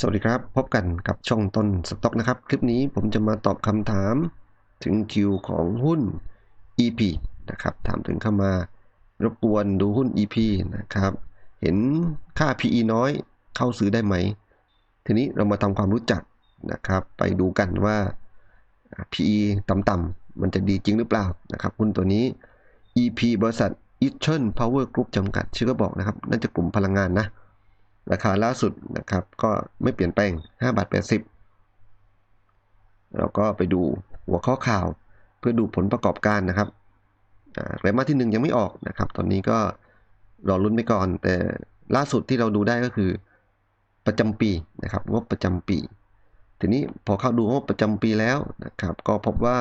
สวัสดีครับ พบกันกับช่องต้นสต็อกนะครับ คลิปนี้ผมจะมาตอบคำถามถึงคิวของหุ้น EP นะครับ ถามถึงเข้ามารบกวนดูหุ้น EP นะครับ เห็นค่า PE น้อยเข้าซื้อได้ไหม ทีนี้เรามาทำความรู้จักนะครับ ไปดูกันว่า PE ต่ำๆมันจะดีจริงหรือเปล่านะครับหุ้นตัวนี้ EP บริษัท Eastern Power Group จำกัด ชื่อก็บอกนะครับ น่าจะกลุ่มพลังงานนะ ราคาล่าสุดนะครับ ก็ไม่เปลี่ยนแปลง5บาท80เราก็ไปดูหัวข้อข่าว เพื่อดูผลประกอบการนะครับไตรมาสที่ 1 ยังไม่ออกนะครับ ตอนนี้ก็รอลุ้นไปก่อน แต่ล่าสุดที่เราดูได้ก็คือประจำปีนะครับงบประจำปี ทีนี้พอเข้าดูงบประจำปีแล้วนะครับ ก็พบว่า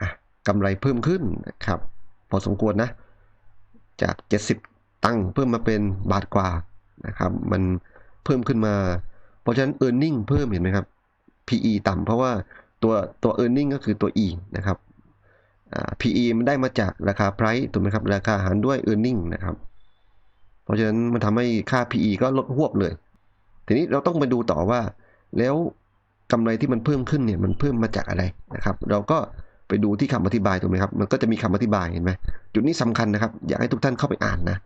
อะกำไรเพิ่มขึ้นนะครับ พอสมควรนะ จาก 70 ตังค์เพิ่มมาเป็นบาทกว่า นะครับมันเพิ่มขึ้นมา เพราะฉะนั้น e a r n i n g เพิ่มเห็นไหมครับ PE ต่ำเพราะว่าตัวตัว e a r n i n g ก็คือตัว E นะครับ PE มันได้มาจากราคา price ถูกไหมครับ ราคาหารด้วย e a r n i n g นะครับ เพราะฉะนั้นมันทำให้ค่า PE ก็ลดหวบเลย ทีนี้เราต้องไปดูต่อว่า แล้วกำไรที่มันเพิ่มขึ้นเนี่ยมันเพิ่มมาจากอะไรนะครับ เราก็ไปดูที่คำอธิบายถูกไหมครับ มันก็จะมีคำอธิบายเห็นไหมจุดนี้สำคัญนะครับ อยากให้ทุกท่านเข้าไปอ่านนะ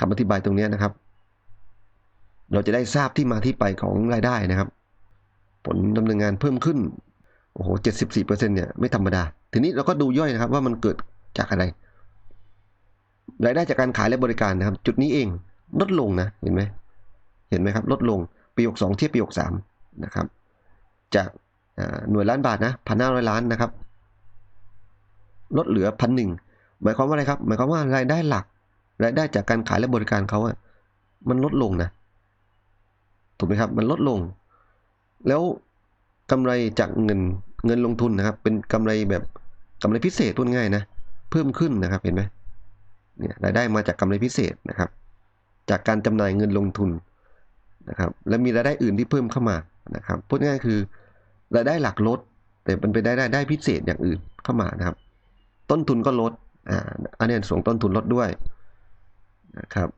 คำอธิบายตรงนี้นะครับ เราจะได้ทราบที่มาที่ไปของรายได้นะครับ ผลดำเนินงานเพิ่มขึ้นโอ้โหเจ็ดสิบสี่เปอร์เซ็นเนี่ยไม่ธรรมดา ทีนี้เราก็ดูย่อยนะครับว่ามันเกิดจากอะไร รายได้จากการขายและบริการนะครับ จุดนี้เองลดลงนะเห็นไหมเห็นไหมครับ ลดลงปีหกสองเทียบปีหกสามนะครับ จากหน่วยล้านบาทนะพันห้าร้อยล้านนะครับ ลดเหลือพันหนึ่งหมายความว่าอะไรครับ หมายความว่ารายได้หลัก รายได้จากการขายและบริการเขาอะมันลดลงนะ ถูกไหมครับ มันลดลง แล้วกำไรจากเงินเงินลงทุนนะครับ เป็นกำไรแบบกำไรพิเศษพูดง่ายนะ เพิ่มขึ้นนะครับเห็นไหมเนี่ยรายได้มาจากกำไรพิเศษนะครับ จากการจำหน่ายเงินลงทุนนะครับ และมีรายได้อื่นที่เพิ่มเข้ามานะครับพูดง่ายคือรายได้หลักลด แต่มันเป็นรายได้ได้พิเศษอย่างอื่นเข้ามานะครับ ต้นทุนก็ลดอ่าอันนี้ส่งต้นทุนลดด้วยนะครับ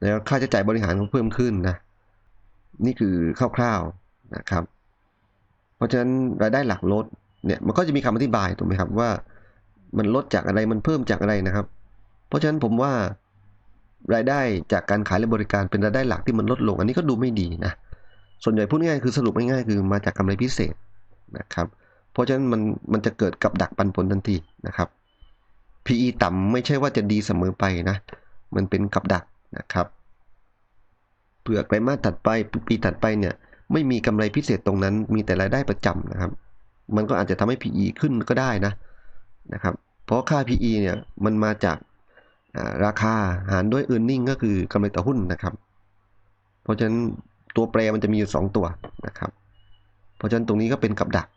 แล้วค่าใช้จ่ายบริหารก็เพิ่มขึ้นนะ นี่คือคร่าวๆนะครับ เพราะฉะนั้นรายได้หลักลดเนี่ยมันก็จะมีคำอธิบายถูกไหมครับว่ามันลดจากอะไรมันเพิ่มจากอะไรนะครับ เพราะฉะนั้นผมว่ารายได้จากการขายและบริการเป็นรายได้หลักที่มันลดลง อันนี้ก็ดูไม่ดีนะส่วนใหญ่พูดง่ายคือสรุปง่ายๆคือมาจากกำไรพิเศษนะครับ เพราะฉะนั้นมันมันจะเกิดกับดักปันผลทันทีนะครับ PE ต่ำไม่ใช่ว่าจะดีเสมอไปนะ มันเป็นกับดักนะครับ ผื่อไตรมาสถัดไปปีถัดไปเนี่ยไม่มีกำไรพิเศษตรงนั้น มีแต่รายได้ประจำนะครับ มันก็อาจจะทำให้ PE ขึ้นก็ได้นะนะครับ เพราะค่า PE เนี่ยมันมาจากราคาหารด้วย e a r n i n g ก็คือกำไรต่อหุ้นนะครับ เพราะฉะนั้นตัวแปรมันจะมีอยู่2ตัวนะครับ เพราะฉะนั้นตรงนี้ก็เป็นกับดัก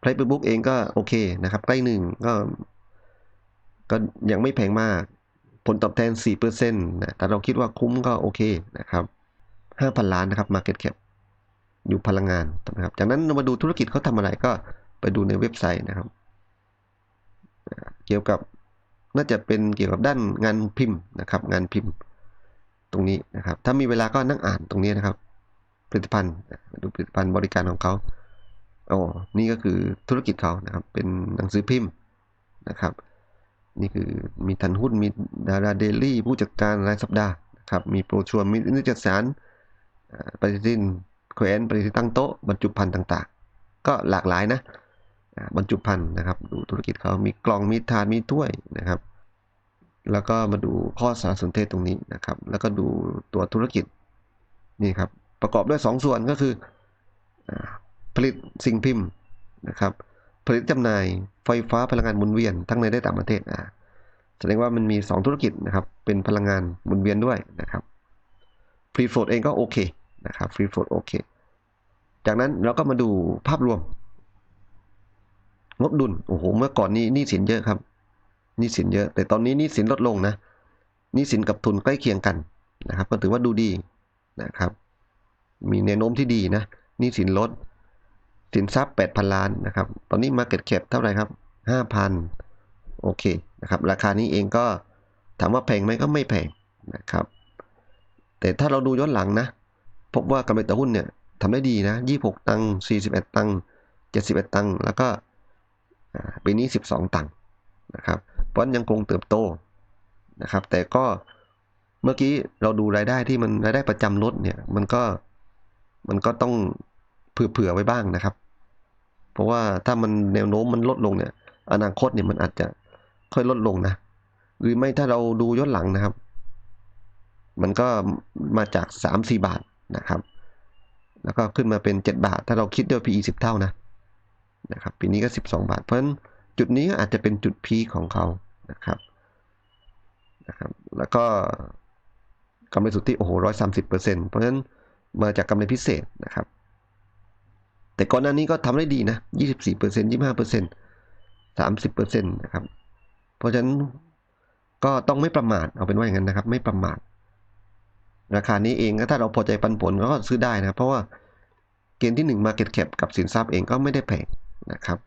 ไพร์บุ๊กเองก็โอเคนะครับ ใกล้หนึ่งก็ก็ยังไม่แพงมาก ผลตอบแทน 4%นะแต่เราคิดว่าคุ้มก็โอเคนะครับ5,000 ล้านนะครับ Market Cap อยู่พลังงานนะครับ จากนั้นเรามาดูธุรกิจเขาทำอะไรก็ไปดูในเว็บไซต์นะครับ เกี่ยวกับน่าจะเป็นเกี่ยวกับด้านงานพิมพ์นะครับ งานพิมพ์ตรงนี้นะครับ ถ้ามีเวลาก็นั่งอ่านตรงนี้นะครับ ผลิตภัณฑ์ดูผลิตภัณฑ์บริการของเขาอ๋อนี่ก็คือธุรกิจเขานะครับ เป็นหนังสือพิมพ์นะครับ นี่คือมีทันหุ้นมีดาราเดลี่ผู้จัดการรายสัปดาห์นะครับมีโปรชัวร์มีนิตยสารปฏิทินแขวนปฏิทินตั้งโต๊ะบรรจุภัณฑ์ต่างๆ ก็หลากหลายนะบรรจุภัณฑ์นะครับ ดูธุรกิจเขามีกล่องมีถาดมีถ้วยนะครับ แล้วก็มาดูข้อสารสนเทศตรงนี้นะครับ แล้วก็ดูตัวธุรกิจนี่ครับประกอบด้วย2ส่วนก็คือผลิตสิ่งพิมพ์นะครับ ผลิตจำหน่ายไฟฟ้าพลังงานหมุนเวียนทั้งในและต่างประเทศอ่าแสดงว่ามันมี 2 ธุรกิจนะครับเป็นพลังงานหมุนเวียนด้วยนะครับฟรีโฟลดเองก็โอเคนะครับฟรีโฟลดโอเคจากนั้นเราก็มาดูภาพรวม งบดุลโอ้โหเมื่อก่อนนี้หนี้สินเยอะครับหนี้สินเยอะ แต่ตอนนี้หนี้สินลดลงนะหนี้สินกับทุนใกล้เคียงกันนะครับ ก็ถือว่าดูดีนะครับ มีแนวโน้มที่ดีนะหนี้สินลด สินทรัพย์ 8,000 ล้านนะครับ ตอนนี้ Market Cap เท่าไหร่ครับ 5,000 โอเคนะครับ ราคานี้เองก็ถามว่าแพงไหมก็ไม่แพงนะครับ แต่ถ้าเราดูย้อนหลังนะ พบว่ากำไรต่อหุ้นเนี่ยทำได้ดีนะ 26 ตังค์ 41 ตังค์ 71 ตังค์ แล้วก็ปีนี้ 12 ตังค์นะครับ เพราะฉะนั้นยังคงเติบโตนะครับ แต่ก็เมื่อกี้เราดูรายได้ที่มันรายได้ประจำลดเนี่ย มันก็มันก็ต้องเผื่อๆไว้บ้างนะครับ เพราะว่าถ้ามันแนวโน้มมันลดลงเนี่ย อนาคตเนี่ยมันอาจจะค่อยลดลงนะ หรือไม่ถ้าเราดูย้อนหลังนะครับ มันก็มาจากสามสี่บาทนะครับ แล้วก็ขึ้นมาเป็นเจ็ดบาท ถ้าเราคิดด้วย PE สิบเท่านะนะครับปีนี้ก็สิบสองบาท เพราะฉะนั้นจุดนี้อาจจะเป็นจุดพีของเขานะครับนะครับ แล้วก็กำไรสุทธิโอ้โหร้อยสามสิบเปอร์เซ็นต์เพราะฉะนั้นมาจากกำไรพิเศษนะครับ แต่ก่อนหน้านี้ก็ทำได้ดีนะยี่สิบสี่เปอร์เซ็นะครับ เพราะฉะนั้นก็ต้องไม่ประมาท เอาเป็นว่าอย่างนั้นนะครับ ไม่ประมาท ราคานี้เองถ้าเราพอใจปันผลก็ซื้อได้นะครับเพราะว่าเกณฑ์ที่ 1 Market Cap กับสินทรัพย์เองก็ไม่ได้แพงนะครับ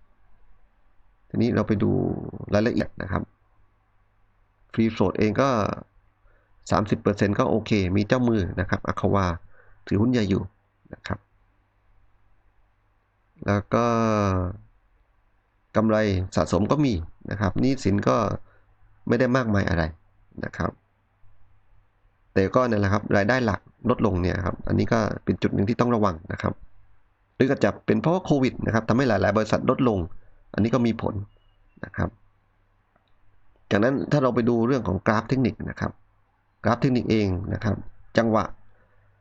ทีนี้เราไปดูรายละเอียดนะครับ ฟรีโฟลดเองก็ 30%ก็โอเค มีเจ้ามือนะครับอควาถือหุ้นใหญ่อยู่นะครับ แล้วก็กำไรสะสมก็มีนะครับนี้สินก็ไม่ได้มากมายอะไรนะครับ แต่ก็นั่นแหละครับรายได้หลักลดลงเนี่ยครับอันนี้ก็เป็นจุดหนึ่งที่ต้องระวังนะครับ หรือก็จะเป็นเพราะว่าโควิดนะครับทำให้หลาย ๆ บริษัทลดลง อันนี้ก็มีผลนะครับจากนั้นถ้าเราไปดูเรื่องของกราฟเทคนิคนะครับ กราฟเทคนิคเองนะครับ จังหวะ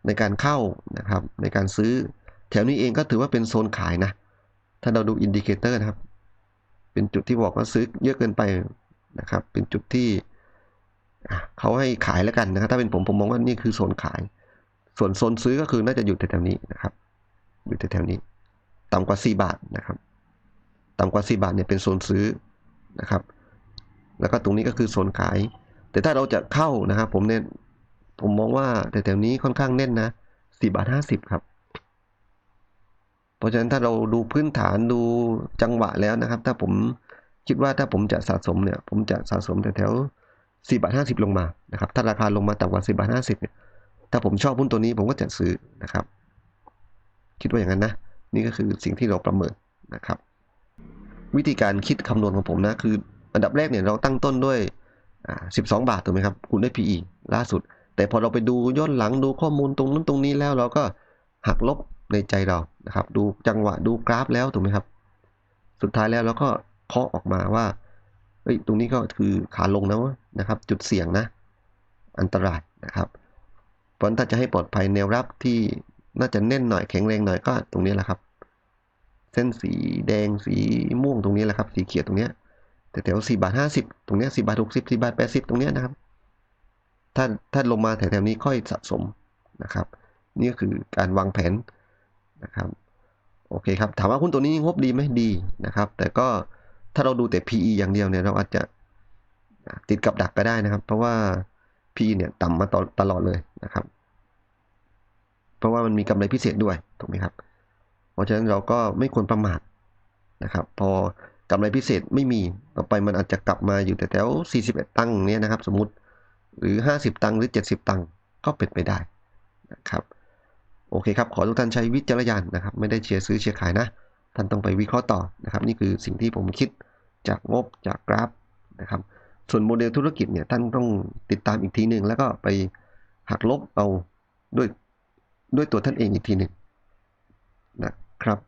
ในการเข้านะครับในการซื้อ แถวนี้เองก็ถือว่าเป็นโซนขายนะ ถ้าเราดูอินดิเคเตอร์นะครับ เป็นจุดที่บอกว่าซื้อเยอะเกินไปนะครับ เป็นจุดที่เขาให้ขายแล้วกันนะครับ ถ้าเป็นผมผมมองว่านี่คือโซนขาย ส่วนโซนซื้อก็คือน่าจะอยู่แถวๆนี้นะครับ อยู่แถวๆนี้ ต่ำกว่า 4 บาทนะครับ ต่ำกว่า 4 บาทเนี่ยเป็นโซนซื้อนะครับ แล้วก็ตรงนี้ก็คือโซนขาย แต่ถ้าเราจะเข้านะครับ ผมเนี่ยผมมองว่าแถวๆนี้ค่อนข้างแน่นนะ4บาท50ครับ เพราะฉะนั้นถ้าเราดูพื้นฐานดูจังหวะแล้วนะครับ ถ้าผมคิดว่าถ้าผมจะสะสมเนี่ยผมจะสะสมแถวๆ4บาท50ลงมานะครับถ้าราคาลงมาต่ำกว่า4บาท50เนี่ยถ้าผมชอบหุ้นตัวนี้ผมก็จะซื้อนะครับ คิดว่าอย่างนั้นนะ นี่ก็คือสิ่งที่เราประเมินนะครับ วิธีการคิดคำนวณของผมนะคือ อันดับแรกเนี่ยเราตั้งต้นด้วยอ่า12 บาทถูกไหมครับคูณด้วย PE ล่าสุด แต่พอเราไปดูย้อนหลังดูข้อมูลตรงนั้นตรงนี้แล้วเราก็หักลบ ในใจเรานะครับ ดูจังหวะดูกราฟแล้วถูกไหมครับ สุดท้ายแล้วเราก็เคาะออกมาว่าเฮ้ยตรงนี้ก็คือขาลงนะนะครับ จุดเสี่ยงนะ อันตรายนะครับเพราะถ้าจะให้ปลอดภัยแนวรับที่น่าจะแน่นหน่อยแข็งแรงหน่อยก็ตรงนี้แหละครับ เส้นสีแดงสีม่วงตรงนี้แหละครับ สีเขียวตรงเนี้ยแต่แถวสี่บาทห้าสิบตรงเนี้ยสี่บาทหกสิบสี่บาทแปดสิบตรงเนี้ยนะครับ ถ้าถ้าลงมาแถวๆนี้ค่อยสะสมนะครับ นี่ก็คือการวางแผน นะครับโอเคครับถามว่าหุ้นตัวนี้งบดีไหมดีนะครับ แต่ก็ถ้าเราดูแต่ PE อย่างเดียวเนี่ยเราอาจจะติดกับดักก็ได้นะครับ เพราะว่า PE เนี่ยต่ำมาตลอดเลยนะครับ เพราะว่ามันมีกำไรพิเศษด้วยถูกไหมครับ เพราะฉะนั้นเราก็ไม่ควรประมาทนะครับ พอกำไรพิเศษไม่มีต่อไปมันอาจจะกลับมาอยู่แต่แถว41 ตังค์เนี่ยนะครับ สมมติหรือ 50 ตังค์หรือ 70 ตังค์ก็เป็นไปได้นะครับ อเคครับขอทุกท่านใช้วิจารณญาณนะครับ ไม่ได้เชียร์ซื้อเชียร์ขายนะ ท่านต้องไปวิเคราะห์ต่อนะครับ นี่คือสิ่งที่ผมคิดจากงบจากกราฟนะครับ ส่วนโมเดลธุรกิจเนี่ยท่านต้องติดตามอีกทีหนึ่งแล้วก็ไปหักลบเอาด้วยด้วยตัวท่านเองอีกทีหนึ่งนะครับ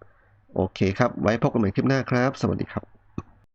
โอเคครับ ไว้พบกันใหม่คลิปหน้าครับ สวัสดีครับ